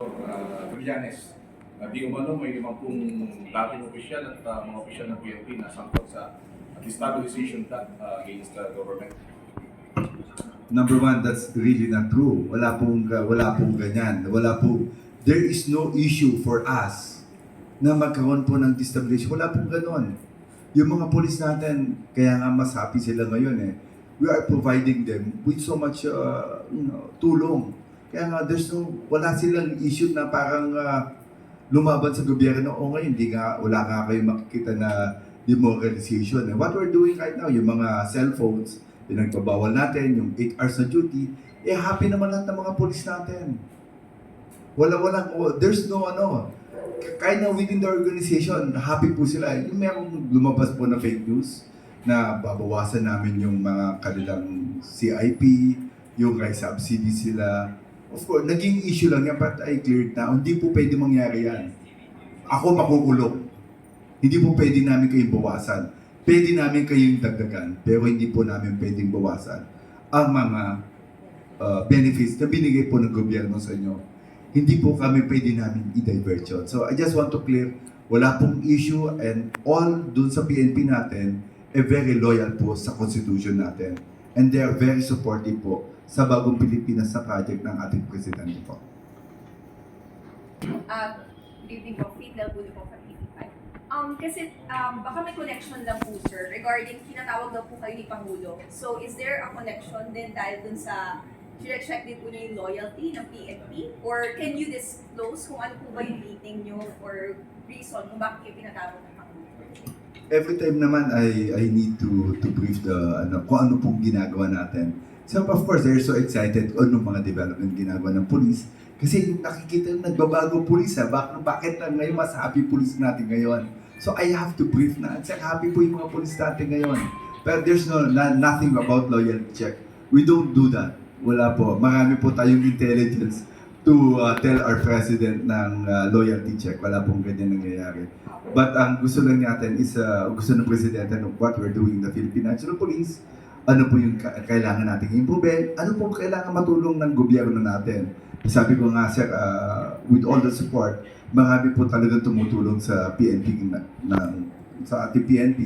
uh, Villanes. Uh, di umano may limangpung dating opisyal at uh, mga opisyal ng PNP na sangkot sa destabilization plan uh, against the government. Number one, that's really not true. Wala pong, wala pong ganyan. Wala po. There is no issue for us na magkaroon po ng destabilization. Wala pong ganon. Yung mga polis natin, kaya nga mas happy sila ngayon eh. We are providing them with so much, uh, you know, tulong. Kaya nga, there's no, wala silang issue na parang uh, lumaban sa gobyerno. O ngayon, hindi nga, wala nga kayo makikita na demoralization. Eh. What we're doing right now, yung mga cellphones, pinagbabawal natin, yung 8 hours na duty, eh happy naman lahat ng mga polis natin. Wala, wala, there's no ano, kahit na within the organization, happy po sila. Yung merong lumabas po na fake news na babawasan namin yung mga kanilang CIP, yung kay subsidy sila. Of course, naging issue lang yan, but I cleared na, hindi po pwede mangyari yan. Ako makukulong. Hindi po pwede namin kayong bawasan. Pwede namin kayong dagdagan, pero hindi po namin pwedeng bawasan ang mga uh, benefits na binigay po ng gobyerno sa inyo. Hindi po kami pwede namin i-divert yun. So I just want to clear, wala pong issue and all dun sa PNP natin, eh very loyal po sa Constitution natin. And they are very supportive po sa bagong Pilipinas sa project ng ating Presidente po. Uh, good evening po, Faith Del Budo po from TV5. Um, kasi um, baka may connection lang po sir regarding tinatawag daw po kayo ni Pangulo. So is there a connection din dahil dun sa check din po niyo yung loyalty ng PNP? Or can you disclose kung ano po ba yung meeting niyo or reason kung bakit kayo pinatawag ng Pangulo? every time naman I I need to to brief the ano kung ano pong ginagawa natin. So of course they're so excited kung anong mga development ginagawa ng police kasi nakikita yung nagbabago police ha. Bakit bakit lang ngayon mas happy police natin ngayon? So I have to brief na. At happy po yung mga police natin ngayon. But there's no na, nothing about loyalty check. We don't do that. Wala po. Marami po tayong intelligence to uh, tell our president ng uh, loyalty check. Wala pong ganyan nangyayari. But ang gusto lang natin is, uh, gusto ng Presidente ng what we're doing in the Philippine National Police, ano po yung ka- kailangan nating improve, ano po kailangan matulong ng gobyerno natin. Sabi ko nga, sir, uh, with all the support, marami po talagang tumutulong sa PNP, na, ng, sa ating PNP,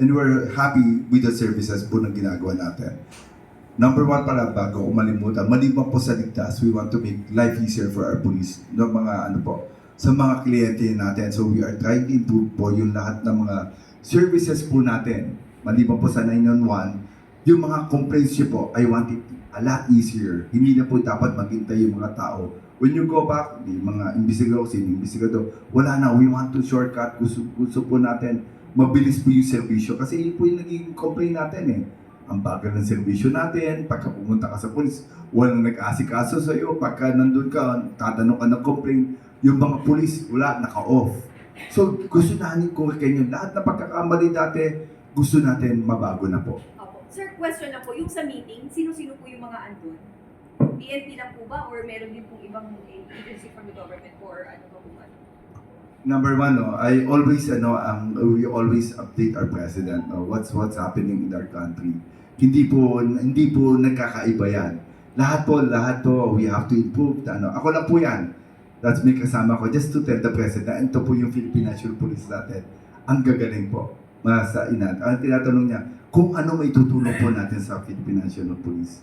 and we're happy with the services po ng ginagawa natin. Number one pala, bago ko malimutan, maliban po sa ligtas, we want to make life easier for our police, ng mga ano po, sa mga kliyente natin. So we are trying to improve po yung lahat ng mga services po natin. Maliban po sa 911, yung mga complaints nyo po, I want it a lot easier. Hindi na po dapat maghintay yung mga tao. When you go back, di mga investigador, sino investigador, wala na, we want to shortcut. Gusto, gusto po natin, mabilis po yung serbisyo. Kasi yun po yung naging complaint natin eh. Ang bagal ng serbisyo natin, pagka pumunta ka sa polis, walang nag-asikaso sa iyo. Pagka nandun ka, tatanong ka ng complaint, yung mga polis, wala, naka-off. So, gusto namin ko kayo, lahat na pagkakamali dati, gusto natin mabago na po. Sir, question na po, yung sa meeting, sino-sino po yung mga andun? PNP na po ba or meron din pong ibang agency from the government or ano ba po ba? Number one, no, I always, ano, um, we always update our president, no, what's what's happening in our country. Hindi po, hindi po nagkakaiba yan. Lahat po, lahat po, we have to improve. Ano, ako lang po yan. That's may kasama ko just to tell the president, ito po yung Philippine National Police natin. Ang gagaling po. Masa inat. Ang tinatanong niya, kung ano may tutulong po natin sa Philippine National Police.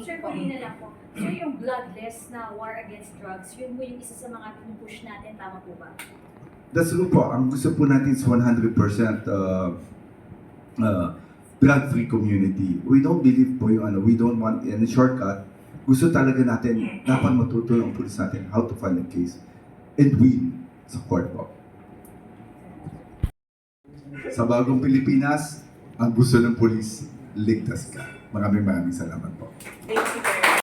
Sir, kung na lang po. Sir, yung bloodless na war against drugs, yun po yung isa sa mga pinupush natin, tama po ba? That's true po. Ang gusto po natin is 100% uh, uh, drug-free community. We don't believe po yung ano, we don't want any shortcut. Gusto talaga natin, dapat matuto ang police natin how to file a case and win sa court po. Sa bagong Pilipinas, ang gusto ng police, ligtas ka. Maraming maraming salamat po. Thank you.